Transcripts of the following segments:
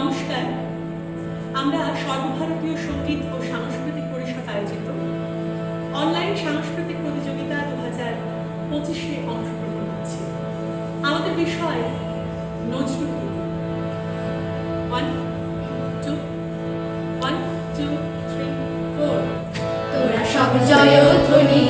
নমস্কার। আমরা সর্বভারতীয় সংগীত ও সাংস্কৃতিক পরিষদ আয়োজিত অনলাইন সাংস্কৃতিক প্রতিযোগিতা দু হাজার পঁচিশে অংশগ্রহণ করছি। আমাদের বিষয় Nazrul one two one two three four তোরা সব জয় ধ্বনি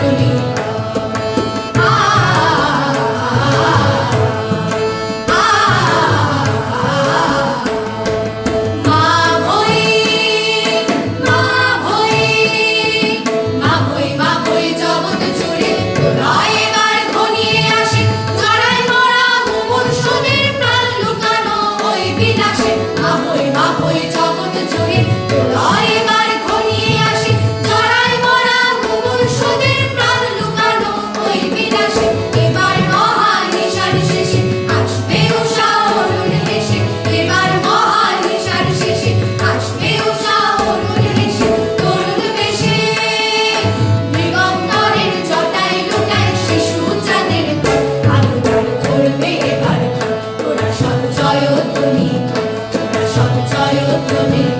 Good evening. good for me.